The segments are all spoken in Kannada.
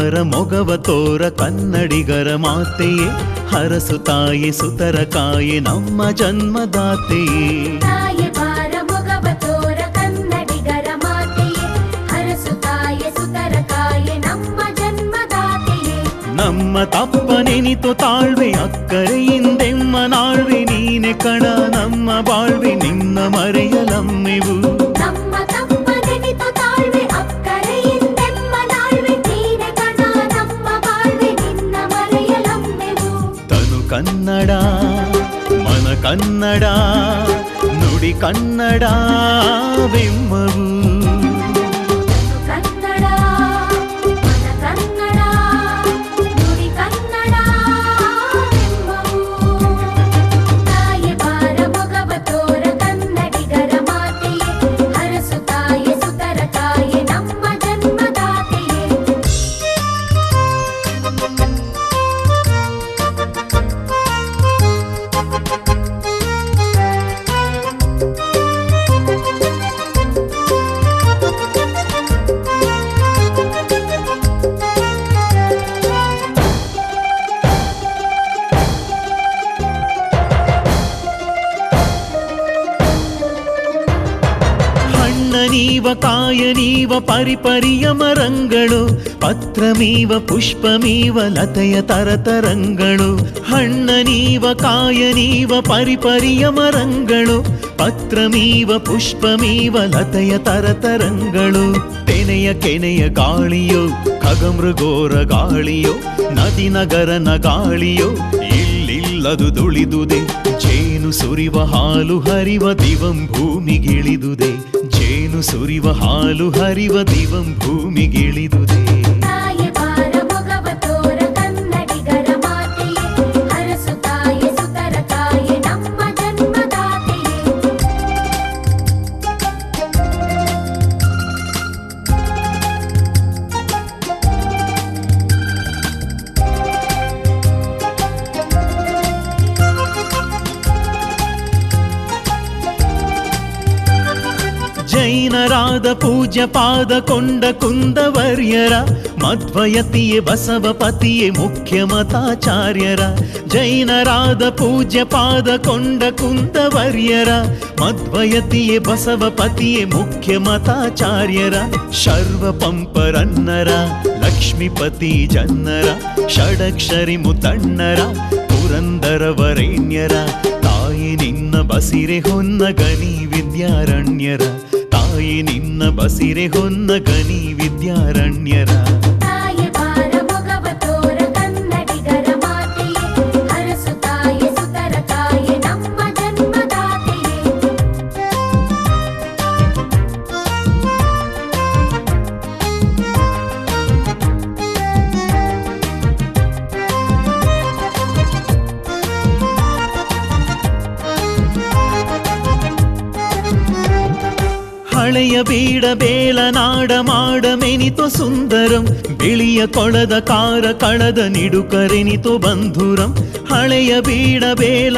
ತಾಯಿ ಬಾರ ಮೊಗವ ತೋರ ಕನ್ನಡಿಗರ ಮಾತೆಯೇ ಹರಸು ತಾಯಿ ಸುತರ ಕಾಯೆ ನಮ್ಮ ಜನ್ಮದಾತೆಯೇ ತಾಯಿ ಬಾರ ಮೊಗವ ತೋರ ಕನ್ನಡಿಗರ ಮಾತೆಯೇ ಹರಸು ತಾಯ ಸುತರ ಕಾಯೆ ನಮ್ಮ ಜನ್ಮದಾತೆಯೇ ನಮ್ಮ ತಪ್ಪ ನೆನಿತು ತಾಳ್ವೆ ಅಕ್ಕರೆಯಿಂದೆಮ್ಮ ನಾಳ್ವೆ ನೀನೆ ಕಣ ನಮ್ಮ ಬಾಳ್ವೆ ನಿನ್ನ ಮರೆಯಲಮ್ಮೆವು ಕನ್ನಡ ನುಡಿ ಕನ್ನಡ ಬೆಮ್ಮವು ನೀವ ಕಾಯ ನೀವ ಪರಿಪರಿಯ ಮರಂಗಳು, ಪತ್ರಮೀವ ಪುಷ್ಪಮೀವ ಲತೆಯ ತರತರಂಗಳು. ಹಣ್ಣನೀವ ಕಾಯನೀವ ಕಾಯ ನೀವ ಪರಿಪರಿಯ ಮರಂಗಳು, ಪತ್ರಮೀವ ಪುಷ್ಪಮೀವ ಲತೆಯ ತರತರಂಗಳು. ತೆನೆಯ ಕೆನೆಯ ಗಾಳಿಯೋ ಖಗಮೃಗೋರ ಗಾಳಿಯೋ, ನದಿ ನಗರನ ಗಾಳಿಯೋ, ಇಲ್ಲಿಲ್ಲದು ದುಳಿದುದೆ ಜೇನು ಸುರಿವ ಹಾಲು ಹರಿವ ದಿವಂ ಭೂಮಿಗಿಳಿದುದೆ ಜೇನು ಸುರಿವ ಹಾಲು ಹರಿವ ದಿವಂ ಭೂಮಿಗಿಳಿದುದೆ. ಜೈನರಾದ ಪೂಜ್ಯ ಪಾದ ಕೊಂಡ ಕುಂದವರ್ಯರ, ಮಧ್ವಯತಿಯೇ ಬಸವಪತಿಯೇ ಮುಖ್ಯ ಮತಾಚಾರ್ಯರ. ಜೈನರಾದ ಪೂಜ್ಯ ಪಾದ ಕೊಂಡ ಕುಂದವರ್ಯರ, ಮಧ್ವಯತಿಯೇ ಬಸವಪತಿಯೇ ಮುಖ್ಯ ಮತಾಚಾರ್ಯರ. ಶರ್ವ ಪಂಪರನ್ನರ, ಲಕ್ಷ್ಮೀಪತಿ ಜನ್ನರ, ಷಡಕ್ಷರಿ ಮುತಣ್ಣರ, ಪುರಂದರ ವರೇಣ್ಯರ, ತಾಯಿ ನಿನ್ನ ಬಸಿರೆ ಹೊನ್ನ ಗಣಿ ವಿದ್ಯಾರಣ್ಯರ. ತಾಯಿ ನಿನ್ನ ಬಸಿರೆ ಹೊನ್ನ ಗಣಿ ವಿದ್ಯಾರಣ್ಯರ. ಹಳೆಯ ಬೀಡ ಬೇಲ ನಾಡ ಮಾಡ ಮೆನಿತು ಸುಂದರಂ. ಬಿಳಿಯ ಕೊಳದ ಕಾರ ಕಳದ ನಿಡುಕರೆನಿತು ಬಂಧುರಂ. ಹಳೆಯ ಬೀಡ ಬೇಲ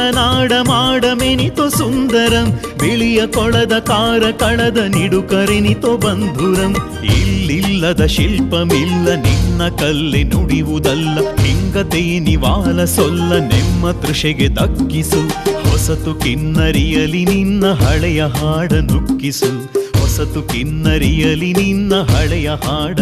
ಮಾಡ ಮೆನಿತು ಸುಂದರಂ. ಬಿಳಿಯ ಕೊಳದ ಕಾರ ಕಳದ ನಿಡುಕರೆನಿತು ಬಂಧುರಂ. ಇಲ್ಲಿಲ್ಲದ ಶಿಲ್ಪಮಿಲ್ಲ ನಿನ್ನ ಕಲ್ಲೆ ನುಡಿಯುವುದಲ್ಲ. ಹಿಂಗತೆ ನಿವಾಲ ಸೊಲ್ಲ ನೆಮ್ಮ ತೃಷೆಗೆ ದಕ್ಕಿಸು. ಹೊಸತು ಕಿನ್ನರಿಯಲಿ ನಿನ್ನ ಹಳೆಯ ಹಾಡ ನುಕ್ಕಿಸು. ಹೊಸತು ಕಿನ್ನರಿಯಲಿ ನಿನ್ನ ಹಳೆಯ ಹಾಡ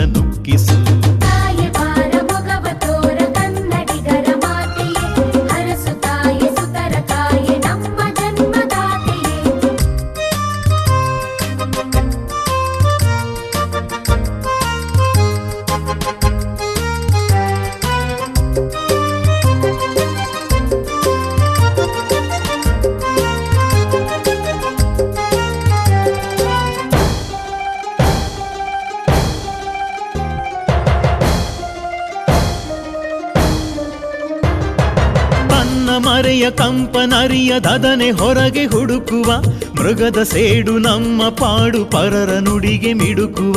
ಮರೆಯ ಕಂಪನರಿಯ ದದನೆ ಹೊರಗೆ ಹುಡುಕುವ, ಮೃಗದ ಸೇಡು ನಮ್ಮ ಪಾಡು ಪರರ ನುಡಿಗೆ ಮಿಡುಕುವ,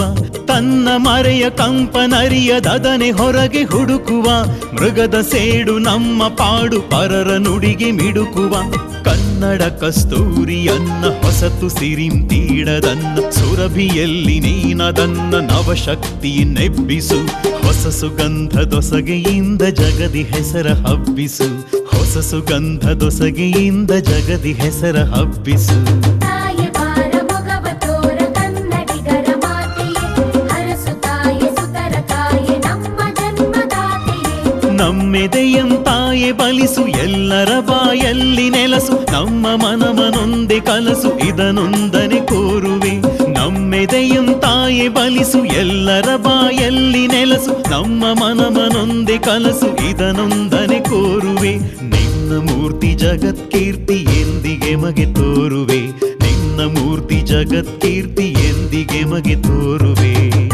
ತನ್ನ ಮರೆಯ ಕಂಪನರಿಯ ದದನೆ ಹೊರಗೆ ಹುಡುಕುವ, ಮೃಗದ ಸೇಡು ನಮ್ಮ ಪಾಡು ಪರರ ನುಡಿಗೆ ಮಿಡುಕುವ, ಕನ್ನಡ ಕಸ್ತೂರಿಯನ್ನ ಹೊಸತು ಸಿರಿಂತೀಡದನ್ನ ಸುರಭಿಯಲ್ಲಿ ನೀನದನ್ನ ನವಶಕ್ತಿ ನೆಬ್ಬಿಸು ಹೊಸ ಹೊಸ ಸುಗಂಧ ದೊಸಗೆಯಿಂದ ಜಗದಿ ಹೆಸರ ಹಬ್ಬಿಸು ಹೊಸ ಸುಗಂಧ ದೊಸಗಿಯಿಂದ ಜಗದಿ ಹೆಸರ ಹಬ್ಬಿಸು. ನಮ್ಮೆದೆಯಂ ತಾಯೆ ಬಲಿಸು ಎಲ್ಲರ ಬಾಯಲ್ಲಿ ನೆಲಸು ನಮ್ಮ ಮನಮನೊಂದೆ ಕಲಸು ಇದನೊಂದನೆ ಕೋರುವೆ. ನಮ್ಮೆದೆಯಂ ತಾಯೆ ಬಲಿಸು ಎಲ್ಲರ ಬಾಯಲ್ಲಿ ನೆಲಸು ನಮ್ಮ ಮನಮನೊಂದೆ ಕಲಸು ಇದನೊಂದನೆ ಕೋರುವೆ. ನಿನ್ನ ಮೂರ್ತಿ ಜಗತ್ಕೀರ್ತಿ ಎಂದಿಗೆ ಮಗೆ ತೋರುವೆ? ನಿನ್ನ ಮೂರ್ತಿ ಜಗತ್ಕೀರ್ತಿ ಎಂದಿಗೆ ಮಗೆ ತೋರುವೆ?